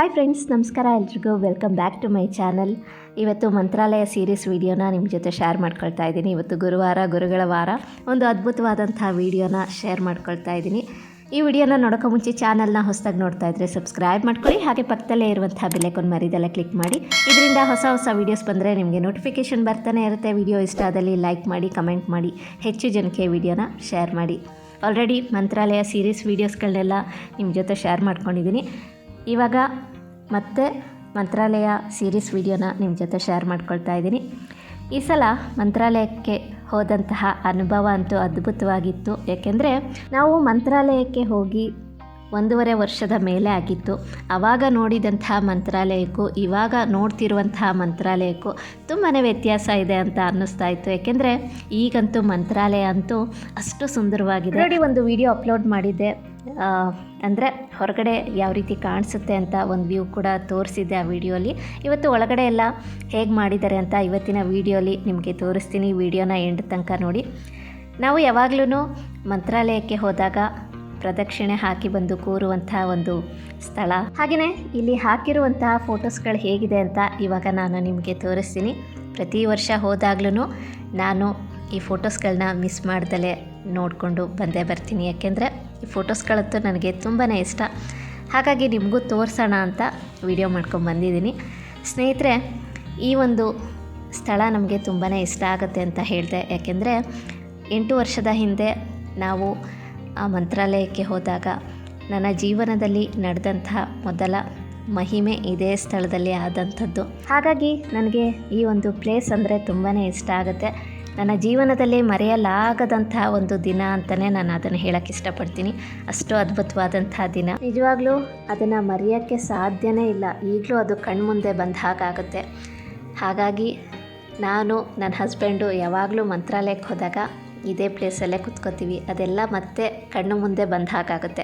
Hi friends ನಮಸ್ಕಾರ ಎಲ್ರಿಗೂ. Welcome back to my channel ಇವತ್ತು ಮಂತ್ರಾಲಯ ಸೀರೀಸ್ ವಿಡಿಯೋನ ನಿಮ್ಮ ಜೊತೆ ಶೇರ್ ಮಾಡ್ಕೊಳ್ತಾ ಇದ್ದೀನಿ. ಇವತ್ತು ಗುರುವಾರ, ಗುರುಗಳ ವಾರ. ಒಂದು ಅದ್ಭುತವಾದಂಥ ವಿಡಿಯೋನ ಶೇರ್ ಮಾಡ್ಕೊಳ್ತಾ ಇದ್ದೀನಿ. ಈ ವಿಡಿಯೋನ ನೋಡೋಕೆ ಮುಂಚೆ ಚಾನಲ್ನ ಹೊಸದಾಗಿ ನೋಡ್ತಾ ಇದ್ದರೆ ಸಬ್ಸ್ಕ್ರೈಬ್ ಮಾಡ್ಕೊಳ್ಳಿ. ಹಾಗೆ ಪಕ್ಕದಲ್ಲೇ ಇರುವಂಥ ಬೆಲೆಕೊಂಡು ಮರಿದೆಲ್ಲ ಕ್ಲಿಕ್ ಮಾಡಿ. ಇದರಿಂದ ಹೊಸ ಹೊಸ ವೀಡಿಯೋಸ್ ಬಂದರೆ ನಿಮಗೆ ನೋಟಿಫಿಕೇಷನ್ ಬರ್ತಾನೆ ಇರುತ್ತೆ. ವಿಡಿಯೋ ಇಷ್ಟ ಆದಲ್ಲಿ ಲೈಕ್ ಮಾಡಿ ಕಮೆಂಟ್ ಮಾಡಿ, ಹೆಚ್ಚು ಜನಕ್ಕೆ ವಿಡಿಯೋನ ಶೇರ್ ಮಾಡಿ. ಆಲ್ರೆಡಿ ಮಂತ್ರಾಲಯ ಸೀರೀಸ್ ವೀಡಿಯೋಸ್ಗಳನ್ನೆಲ್ಲ ನಿಮ್ಮ ಜೊತೆ ಶೇರ್ ಮಾಡ್ಕೊಂಡಿದ್ದೀನಿ. ಇವಾಗ ಮತ್ತೆ ಮಂತ್ರಾಲಯ ಸೀರೀಸ್ ವಿಡಿಯೋನ ನಿಮ್ಮ ಜೊತೆ ಶೇರ್ ಮಾಡ್ಕೊಳ್ತಾ ಇದ್ದೀನಿ. ಈ ಸಲ ಮಂತ್ರಾಲಯಕ್ಕೆ ಹೋದಂತಹ ಅನುಭವ ಅಂತೂ ಅದ್ಭುತವಾಗಿತ್ತು. ಏಕೆಂದರೆ ನಾವು ಮಂತ್ರಾಲಯಕ್ಕೆ ಹೋಗಿ ಒಂದೂವರೆ ವರ್ಷದ ಮೇಲೆ ಆಗಿತ್ತು. ಆವಾಗ ನೋಡಿದಂಥ ಮಂತ್ರಾಲಯಕ್ಕೂ, ಇವಾಗ ನೋಡ್ತಿರುವಂತಹ ಮಂತ್ರಾಲಯಕ್ಕೂ ತುಂಬಾ ವ್ಯತ್ಯಾಸ ಇದೆ ಅಂತ ಅನ್ನಿಸ್ತಾ ಇತ್ತು. ಏಕೆಂದರೆ ಈಗಂತೂ ಮಂತ್ರಾಲಯ ಅಂತೂ ಅಷ್ಟು ಸುಂದರವಾಗಿದೆ. ನೋಡಿ ಒಂದು ವಿಡಿಯೋ ಅಪ್ಲೋಡ್ ಮಾಡಿದ್ದೆ. ಅಂದರೆ ಹೊರಗಡೆ ಯಾವ ರೀತಿ ಕಾಣಿಸುತ್ತೆ ಅಂತ ಒಂದು ವ್ಯೂ ಕೂಡ ತೋರಿಸಿದ್ದೆ ಆ ವಿಡಿಯೋಲಿ ಇವತ್ತು ಒಳಗಡೆ ಎಲ್ಲ ಹೇಗೆ ಮಾಡಿದ್ದಾರೆ ಅಂತ ಇವತ್ತಿನ ವಿಡಿಯೋಲಿ ನಿಮಗೆ ತೋರಿಸ್ತೀನಿ. ವಿಡಿಯೋನ ಎಂಡ್ ತನಕ ನೋಡಿ. ನಾವು ಯಾವಾಗಲೂ ಮಂತ್ರಾಲಯಕ್ಕೆ ಹೋದಾಗ ಪ್ರದಕ್ಷಿಣೆ ಹಾಕಿ ಬಂದು ಕೂರುವಂತಹ ಒಂದು ಸ್ಥಳ. ಹಾಗೆಯೇ ಇಲ್ಲಿ ಹಾಕಿರುವಂತಹ ಫೋಟೋಸ್ಗಳು ಹೇಗಿದೆ ಅಂತ ಇವಾಗ ನಾನು ನಿಮಗೆ ತೋರಿಸ್ತೀನಿ. ಪ್ರತಿ ವರ್ಷ ಹೋದಾಗ್ಲೂ ನಾನು ಈ ಫೋಟೋಸ್ಗಳನ್ನ ಮಿಸ್ ಮಾಡ್ದಲೇ ನೋಡಿಕೊಂಡು ಬಂದೇ ಬರ್ತೀನಿ. ಯಾಕೆಂದರೆ ಈ ಫೋಟೋಸ್ಗಳಂತೂ ನನಗೆ ತುಂಬಾ ಇಷ್ಟ. ಹಾಗಾಗಿ ನಿಮಗೂ ತೋರಿಸೋಣ ಅಂತ ವಿಡಿಯೋ ಮಾಡ್ಕೊಂಡು ಬಂದಿದ್ದೀನಿ. ಸ್ನೇಹಿತರೆ, ಈ ಒಂದು ಸ್ಥಳ ನಮಗೆ ತುಂಬಾ ಇಷ್ಟ ಆಗುತ್ತೆ ಅಂತ ಹೇಳಿದೆ. ಯಾಕೆಂದರೆ ಎಂಟು ವರ್ಷದ ಹಿಂದೆ ನಾವು ಆ ಮಂತ್ರಾಲಯಕ್ಕೆ ಹೋದಾಗ ನನ್ನ ಜೀವನದಲ್ಲಿ ನಡೆದಂತಹ ಮೊದಲ ಮಹಿಮೆ ಇದೇ ಸ್ಥಳದಲ್ಲಿ ಆದಂಥದ್ದು. ಹಾಗಾಗಿ ನನಗೆ ಈ ಒಂದು ಪ್ಲೇಸ್ ಅಂದರೆ ತುಂಬಾ ಇಷ್ಟ ಆಗುತ್ತೆ. ನನ್ನ ಜೀವನದಲ್ಲಿ ಮರೆಯಲಾಗದಂತಹ ಒಂದು ದಿನ ಅಂತಲೇ ನಾನು ಅದನ್ನು ಹೇಳೋಕ್ಕೆ ಇಷ್ಟಪಡ್ತೀನಿ. ಅಷ್ಟು ಅದ್ಭುತವಾದಂತಹ ದಿನ. ನಿಜವಾಗ್ಲೂ ಅದನ್ನು ಮರೆಯೋಕ್ಕೆ ಸಾಧ್ಯವೇ ಇಲ್ಲ. ಈಗಲೂ ಅದು ಕಣ್ಮುಂದೆ ಬಂದ ಹಾಗಾಗುತ್ತೆ ಹಾಗಾಗಿ ನಾನು ನನ್ನ ಹಸ್ಬೆಂಡು ಯಾವಾಗಲೂ ಮಂತ್ರಾಲಯಕ್ಕೆ ಹೋದಾಗ ಇದೇ ಪ್ಲೇಸಲ್ಲೇ ಕುತ್ಕೋತೀವಿ. ಅದೆಲ್ಲ ಮತ್ತೆ ಕಣ್ಣು ಮುಂದೆ ಬಂದ ಹಾಗಾಗುತ್ತೆ.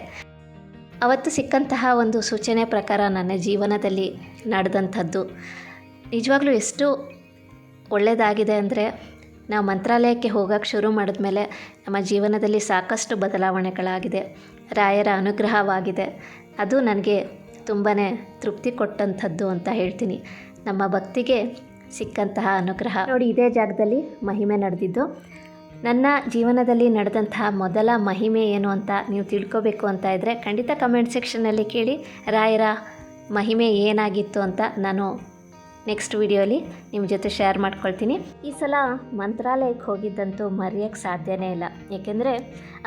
ಅವತ್ತು ಸಿಕ್ಕಂತಹ ಒಂದು ಸೂಚನೆ ಪ್ರಕಾರ ನನ್ನ ಜೀವನದಲ್ಲಿ ನಡೆದಂಥದ್ದು. ನಿಜವಾಗ್ಲೂ ಎಷ್ಟು ಒಳ್ಳೆಯದಾಗಿದೆ ಅಂದರೆ, ನಾವು ಮಂತ್ರಾಲಯಕ್ಕೆ ಹೋಗೋಕ್ಕೆ ಶುರು ಮಾಡಿದ್ಮೇಲೆ ನಮ್ಮ ಜೀವನದಲ್ಲಿ ಸಾಕಷ್ಟು ಬದಲಾವಣೆಗಳಾಗಿದೆ. ರಾಯರ ಅನುಗ್ರಹವಾಗಿದೆ. ಅದು ನನಗೆ ತುಂಬಾ ತೃಪ್ತಿ ಕೊಟ್ಟಂಥದ್ದು ಅಂತ ಹೇಳ್ತೀನಿ. ನಮ್ಮ ಭಕ್ತಿಗೆ ಸಿಕ್ಕಂತಹ ಅನುಗ್ರಹ. ನೋಡಿ, ಇದೇ ಜಾಗದಲ್ಲಿ ಮಹಿಮೆ ನಡೆದಿದ್ದು ನನ್ನ ಜೀವನದಲ್ಲಿ ನಡೆದಂತಹ ಮೊದಲ ಮಹಿಮೆ ಏನು ಅಂತ ನೀವು ತಿಳ್ಕೋಬೇಕು ಅಂತ ಇದ್ದರೆ ಖಂಡಿತ ಕಮೆಂಟ್ ಸೆಕ್ಷನಲ್ಲಿ ಕೇಳಿ ರಾಯರ ಮಹಿಮೆ ಏನಾಗಿತ್ತು ಅಂತ ನಾನು ನೆಕ್ಸ್ಟ್ ವಿಡಿಯೋಲಿ ನಿಮ್ಮ ಜೊತೆ ಶೇರ್ ಮಾಡ್ಕೊಳ್ತೀನಿ. ಈ ಸಲ ಮಂತ್ರಾಲಯಕ್ಕೆ ಹೋಗಿದ್ದಂತೂ ಮರೆಯೋಕ್ಕೆ ಸಾಧ್ಯವೇ ಇಲ್ಲ. ಏಕೆಂದರೆ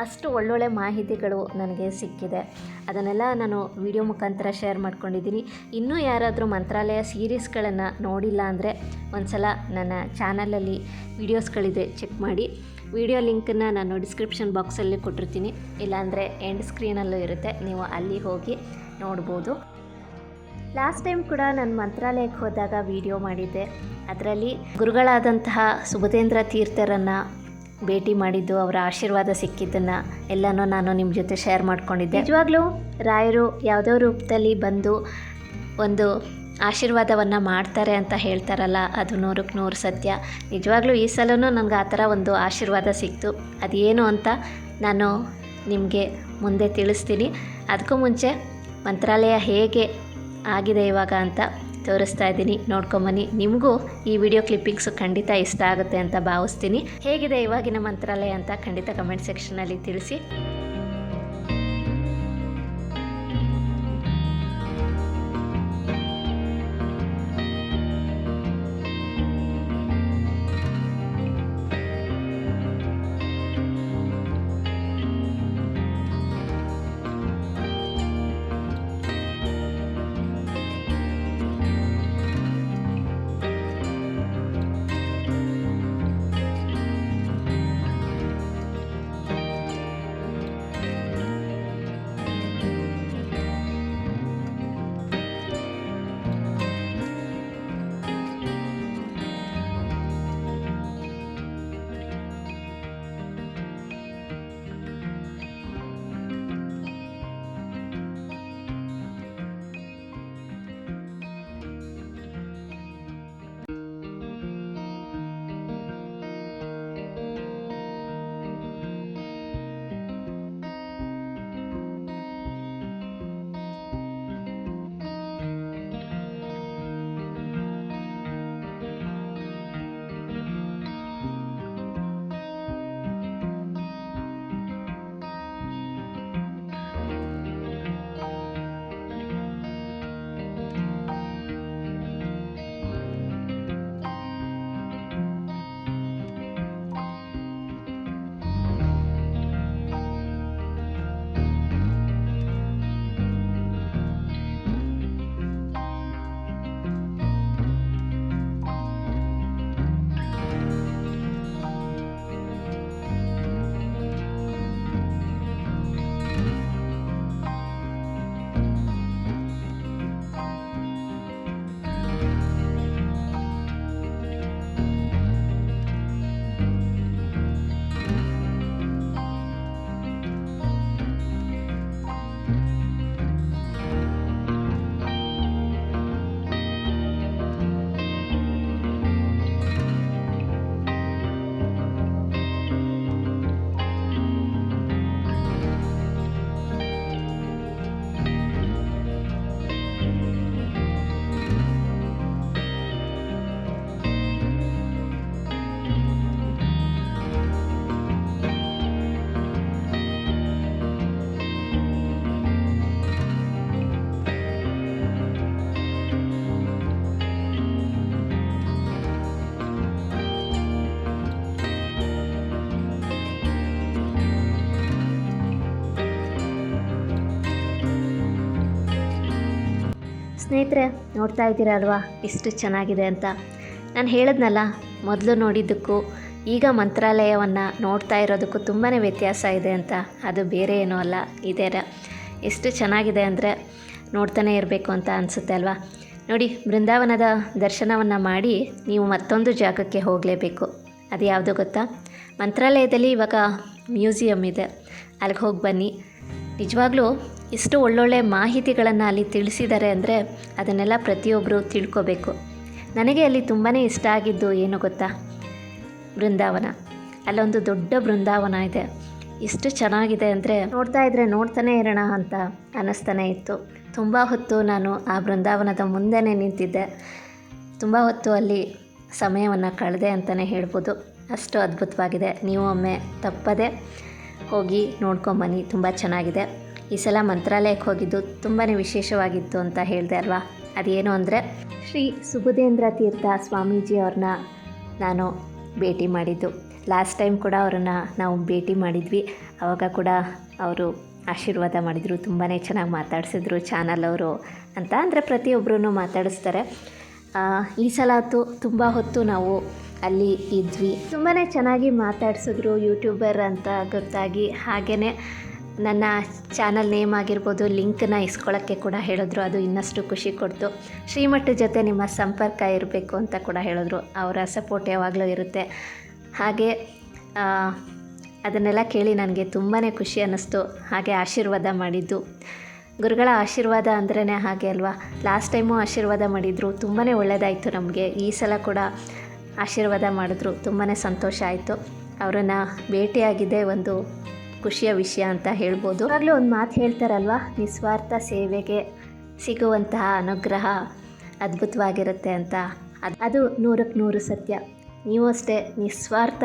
ಅಷ್ಟು ಒಳ್ಳೊಳ್ಳೆ ಮಾಹಿತಿಗಳು ನನಗೆ ಸಿಕ್ಕಿದೆ. ಅದನ್ನೆಲ್ಲ ನಾನು ವಿಡಿಯೋ ಮುಖಾಂತರ ಶೇರ್ ಮಾಡ್ಕೊಂಡಿದ್ದೀನಿ. ಇನ್ನೂ ಯಾರಾದರೂ ಮಂತ್ರಾಲಯ ಸೀರೀಸ್ಗಳನ್ನು ನೋಡಿಲ್ಲ ಅಂದರೆ ಒಂದು ಸಲ ನನ್ನ ಚಾನಲಲ್ಲಿ ವಿಡಿಯೋಸ್ಗಳಿದೆ ಚೆಕ್ ಮಾಡಿ. ವಿಡಿಯೋ ಲಿಂಕನ್ನು ನಾನು ಡಿಸ್ಕ್ರಿಪ್ಷನ್ ಬಾಕ್ಸಲ್ಲಿ ಕೊಟ್ಟಿರ್ತೀನಿ. ಇಲ್ಲಾಂದರೆ ಎಂಡ್ ಸ್ಕ್ರೀನಲ್ಲೂ ಇರುತ್ತೆ. ನೀವು ಅಲ್ಲಿ ಹೋಗಿ ನೋಡ್ಬೋದು. ಲಾಸ್ಟ್ ಟೈಮ್ ಕೂಡ ನಾನು ಮಂತ್ರಾಲಯಕ್ಕೆ ಹೋದಾಗ ವಿಡಿಯೋ ಮಾಡಿದ್ದೆ. ಅದರಲ್ಲಿ ಗುರುಗಳಾದಂತಹ ಸುಭದೇಂದ್ರ ತೀರ್ಥರನ್ನು ಭೇಟಿ ಮಾಡಿದ್ದು, ಅವರ ಆಶೀರ್ವಾದ ಸಿಕ್ಕಿದ್ದನ್ನು ಎಲ್ಲನೂ ನಾನು ನಿಮ್ಮ ಜೊತೆ ಶೇರ್ ಮಾಡ್ಕೊಂಡಿದ್ದೆ. ನಿಜವಾಗ್ಲೂ ರಾಯರು ಯಾವುದೋ ರೂಪದಲ್ಲಿ ಬಂದು ಒಂದು ಆಶೀರ್ವಾದವನ್ನು ಮಾಡ್ತಾರೆ ಅಂತ ಹೇಳ್ತಾರಲ್ಲ, ಅದು ನೂರಕ್ಕೆ ನೂರು ಸತ್ಯ. ನಿಜವಾಗ್ಲೂ ಈ ಸಲವೂ ನನಗೆ ಆ ಥರ ಒಂದು ಆಶೀರ್ವಾದ ಸಿಕ್ತು. ಅದೇನು ಅಂತ ನಾನು ನಿಮಗೆ ಮುಂದೆ ತಿಳಿಸ್ತೀನಿ. ಅದಕ್ಕೂ ಮುಂಚೆ ಮಂತ್ರಾಲಯ ಹೇಗೆ ಆಗಿದೆ ಇವಾಗ ಅಂತ ತೋರಿಸ್ತಾ ಇದ್ದೀನಿ. ನೋಡ್ಕೊಂಬನ್ನಿ. ನಿಮಗೂ ಈ ವಿಡಿಯೋ ಕ್ಲಿಪ್ಪಿಂಗ್ಸು ಖಂಡಿತ ಇಷ್ಟ ಆಗುತ್ತೆ ಅಂತ ಭಾವಿಸ್ತೀನಿ. ಹೇಗಿದೆ ಇವಾಗಿನ ಮಂತ್ರಾಲಯ ಅಂತ ಖಂಡಿತ ಕಮೆಂಟ್ ಸೆಕ್ಷನಲ್ಲಿ ತಿಳಿಸಿ. ಸ್ನೇಹಿತರೆ, ನೋಡ್ತಾ ಇದ್ದೀರಾ ಅಲ್ವಾ ಎಷ್ಟು ಚೆನ್ನಾಗಿದೆ ಅಂತ. ನಾನು ಹೇಳಿದ್ನಲ್ಲ, ಮೊದಲು ನೋಡಿದ್ದಕ್ಕೂ ಈಗ ಮಂತ್ರಾಲಯವನ್ನು ನೋಡ್ತಾ ಇರೋದಕ್ಕೂ ತುಂಬಾ ವ್ಯತ್ಯಾಸ ಇದೆ ಅಂತ. ಅದು ಬೇರೆ ಏನೂ ಅಲ್ಲ, ಇದೇ ಎಷ್ಟು ಚೆನ್ನಾಗಿದೆ ಅಂದರೆ ನೋಡ್ತಾನೆ ಇರಬೇಕು ಅಂತ ಅನಿಸುತ್ತೆ ಅಲ್ವಾ? ನೋಡಿ, ಬೃಂದಾವನದ ದರ್ಶನವನ್ನು ಮಾಡಿ ನೀವು ಮತ್ತೊಂದು ಜಾಗಕ್ಕೆ ಹೋಗಲೇಬೇಕು. ಅದು ಯಾವುದು ಗೊತ್ತಾ? ಮಂತ್ರಾಲಯದಲ್ಲಿ ಇವಾಗ ಮ್ಯೂಸಿಯಮ್ ಇದೆ. ಅಲ್ಲಿಗೆ ಹೋಗಿ ಬನ್ನಿ. ನಿಜವಾಗ್ಲೂ ಎಷ್ಟು ಒಳ್ಳೊಳ್ಳೆ ಮಾಹಿತಿಗಳನ್ನು ಅಲ್ಲಿ ತಿಳಿಸಿದ್ದಾರೆ ಅಂದರೆ ಅದನ್ನೆಲ್ಲ ಪ್ರತಿಯೊಬ್ಬರು ತಿಳ್ಕೋಬೇಕು. ನನಗೆ ಅಲ್ಲಿ ತುಂಬಾ ಇಷ್ಟ ಆಗಿದ್ದು ಏನು ಗೊತ್ತಾ? ಬೃಂದಾವನ. ಅಲ್ಲೊಂದು ದೊಡ್ಡ ಬೃಂದಾವನ ಇದೆ. ಎಷ್ಟು ಚೆನ್ನಾಗಿದೆ ಅಂದರೆ ನೋಡ್ತಾ ಇದ್ದರೆ ನೋಡ್ತಾನೇ ಇರೋಣ ಅಂತ ಅನ್ನಿಸ್ತಾನೆ ಇತ್ತು. ತುಂಬ ಹೊತ್ತು ನಾನು ಆ ಬೃಂದಾವನದ ಮುಂದೆನೇ ನಿಂತಿದ್ದೆ. ತುಂಬ ಹೊತ್ತು ಅಲ್ಲಿ ಸಮಯವನ್ನು ಕಳೆದೆ ಅಂತಲೇ ಹೇಳ್ಬೋದು. ಅಷ್ಟು ಅದ್ಭುತವಾಗಿದೆ. ನೀವು ಒಮ್ಮೆ ತಪ್ಪದೆ ಹೋಗಿ ನೋಡ್ಕೊಂಬನ್ನಿ, ತುಂಬ ಚೆನ್ನಾಗಿದೆ. ಈ ಸಲ ಮಂತ್ರಾಲಯಕ್ಕೆ ಹೋಗಿದ್ದು ತುಂಬಾ ವಿಶೇಷವಾಗಿತ್ತು ಅಂತ ಹೇಳಿದೆ ಅಲ್ವಾ? ಅದೇನು ಅಂದರೆ ಶ್ರೀ ಸುಬುಧೇಂದ್ರ ತೀರ್ಥ ಸ್ವಾಮೀಜಿ ಅವ್ರನ್ನ ನಾನು ಭೇಟಿ ಮಾಡಿದ್ದು. ಲಾಸ್ಟ್ ಟೈಮ್ ಕೂಡ ಅವರನ್ನು ನಾವು ಭೇಟಿ ಮಾಡಿದ್ವಿ. ಆವಾಗ ಕೂಡ ಅವರು ಆಶೀರ್ವಾದ ಮಾಡಿದರು ತುಂಬಾ ಚೆನ್ನಾಗಿ ಮಾತಾಡಿಸಿದ್ರು ಚಾನಲ್ ಅವರು ಅಂತ. ಅಂದರೆ ಪ್ರತಿಯೊಬ್ಬರೂ ಮಾತಾಡಿಸ್ತಾರೆ. ಈ ಸಲ ಅಂತೂ ತುಂಬ ಹೊತ್ತು ನಾವು ಅಲ್ಲಿ ಇದ್ವಿ. ತುಂಬಾ ಚೆನ್ನಾಗಿ ಮಾತಾಡಿಸಿದ್ರು ಯೂಟ್ಯೂಬರ್ ಅಂತ ಗೊತ್ತಾಗಿ. ಹಾಗೇ ನನ್ನ ಚಾನಲ್ ನೇಮ್ ಆಗಿರ್ಬೋದು ಲಿಂಕನ್ನ ಇಸ್ಕೊಳ್ಳೋಕ್ಕೆ ಕೂಡ ಹೇಳಿದ್ರು. ಅದು ಇನ್ನಷ್ಟು ಖುಷಿ ಕೊಡ್ತು. ಶ್ರೀಮಠ ಜೊತೆ ನಿಮ್ಮ ಸಂಪರ್ಕ ಇರಬೇಕು ಅಂತ ಕೂಡ ಹೇಳಿದ್ರು. ಅವರ ಸಪೋರ್ಟ್ ಯಾವಾಗಲೂ ಇರುತ್ತೆ. ಹಾಗೆ ಅದನ್ನೆಲ್ಲ ಕೇಳಿ ನನಗೆ ತುಂಬಾ ಖುಷಿ ಅನ್ನಿಸ್ತು. ಹಾಗೆ ಆಶೀರ್ವಾದ ಮಾಡಿದ್ದು. ಗುರುಗಳ ಆಶೀರ್ವಾದ ಅಂದ್ರೇ ಹಾಗೆ ಅಲ್ವಾ? ಲಾಸ್ಟ್ ಟೈಮು ಆಶೀರ್ವಾದ ಮಾಡಿದರು. ತುಂಬಾ ಒಳ್ಳೆಯದಾಯಿತು ನಮಗೆ. ಈ ಸಲ ಕೂಡ ಆಶೀರ್ವಾದ ಮಾಡಿದ್ರು. ತುಂಬಾ ಸಂತೋಷ ಆಯಿತು. ಅವರನ್ನು ಭೇಟಿಯಾಗಿದೆ ಒಂದು ಖುಷಿಯ ವಿಷಯ ಅಂತ ಹೇಳ್ಬೋದು. ಆಗಲೂ ಒಂದು ಮಾತು ಹೇಳ್ತಾರಲ್ವ? ನಿಸ್ವಾರ್ಥ ಸೇವೆಗೆ ಸಿಗುವಂತಹ ಅನುಗ್ರಹ ಅದ್ಭುತವಾಗಿರುತ್ತೆ ಅಂತ. ಅದು ಅದು ನೂರಕ್ಕೆ ನೂರು ಸತ್ಯ. ನೀವು ಅಷ್ಟೇ ನಿಸ್ವಾರ್ಥ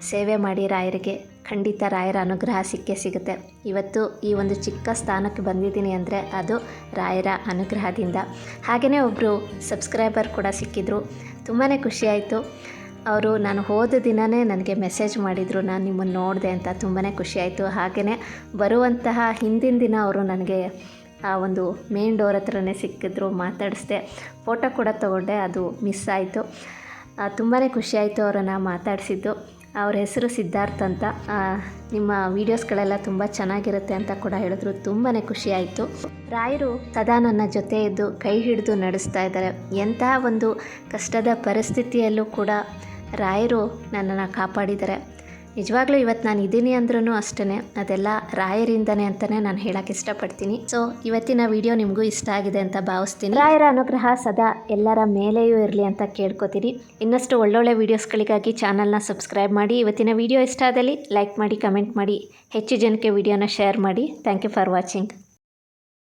ಸೇವೆ ಮಾಡಿ ರಾಯರಿಗೆ ಖಂಡಿತ ರಾಯರ ಅನುಗ್ರಹ ಸಿಕ್ಕೇ ಸಿಗುತ್ತೆ. ಇವತ್ತು ಈ ಒಂದು ಚಿಕ್ಕ ಸ್ಥಾನಕ್ಕೆ ಬಂದಿದ್ದೀನಿ ಅಂದರೆ ಅದು ರಾಯರ ಅನುಗ್ರಹದಿಂದ. ಹಾಗೆಯೇ ಒಬ್ಬರು ಸಬ್ಸ್ಕ್ರೈಬರ್ ಕೂಡ ಸಿಕ್ಕಿದ್ರು. ತುಂಬಾ ಖುಷಿಯಾಯಿತು. ಅವರು ನಾನು ಹೋದ ದಿನವೇ ನನಗೆ ಮೆಸೇಜ್ ಮಾಡಿದರು, ನಾನು ನಿಮ್ಮನ್ನು ನೋಡಿದೆ ಅಂತ. ತುಂಬಾ ಖುಷಿಯಾಯಿತು. ಹಾಗೆಯೇ ಬರುವಂತಹ ಹಿಂದಿನ ದಿನ ಅವರು ನನಗೆ ಆ ಒಂದು ಮೇನ್ ಡೋರ್ ಹತ್ರನೇ ಸಿಕ್ಕಿದ್ರು, ಮಾತಾಡಿಸ್ದೆ. ಫೋಟೋ ಕೂಡ ತೊಗೊಂಡೆ, ಅದು ಮಿಸ್ ಆಯಿತು. ತುಂಬಾ ಖುಷಿಯಾಯಿತು ಅವರನ್ನು ಮಾತಾಡಿಸಿದ್ದು. ಅವ್ರ ಹೆಸರು ಸಿದ್ಧಾರ್ಥ್ ಅಂತ. ನಿಮ್ಮ ವೀಡಿಯೋಸ್ಗಳೆಲ್ಲ ತುಂಬ ಚೆನ್ನಾಗಿರುತ್ತೆ ಅಂತ ಕೂಡ ಹೇಳಿದ್ರು. ತುಂಬಾ ಖುಷಿಯಾಯಿತು. ರಾಯರು ಸದಾ ನನ್ನ ಜೊತೆ ಇದ್ದು ಕೈ ಹಿಡಿದು ನಡೆಸ್ತಾ ಇದ್ದಾರೆ. ಎಂತಹ ಒಂದು ಕಷ್ಟದ ಪರಿಸ್ಥಿತಿಯಲ್ಲೂ ಕೂಡ ರಾಯರು ನನ್ನನ್ನು ಕಾಪಾಡಿದ್ದಾರೆ. ನಿಜವಾಗ್ಲೂ ಇವತ್ತು ನಾನು ಇದ್ದೀನಿ ಅಂದ್ರೂ ಅಷ್ಟೇ ಅದೆಲ್ಲ ರಾಯರಿಂದನೇ ಅಂತಲೇ ನಾನು ಹೇಳಕ್ಕೆ ಇಷ್ಟಪಡ್ತೀನಿ. ಸೊ ಇವತ್ತಿನ ವಿಡಿಯೋ ನಿಮಗೂ ಇಷ್ಟ ಆಗಿದೆ ಅಂತ ಭಾವಿಸ್ತೀನಿ. ರಾಯರ ಅನುಗ್ರಹ ಸದಾ ಎಲ್ಲರ ಮೇಲೆಯೂ ಇರಲಿ ಅಂತ ಕೇಳ್ಕೊತೀನಿ ಇನ್ನಷ್ಟು ಒಳ್ಳೊಳ್ಳೆ ವೀಡಿಯೋಸ್ಗಳಿಗಾಗಿ ಚಾನಲ್ನ ಸಬ್ಸ್ಕ್ರೈಬ್ ಮಾಡಿ. ಇವತ್ತಿನ ವಿಡಿಯೋ ಇಷ್ಟ ಆದಲ್ಲಿ ಲೈಕ್ ಮಾಡಿ ಕಮೆಂಟ್ ಮಾಡಿ. ಹೆಚ್ಚು ಜನಕ್ಕೆ ವಿಡಿಯೋನ ಶೇರ್ ಮಾಡಿ. Thank you for watching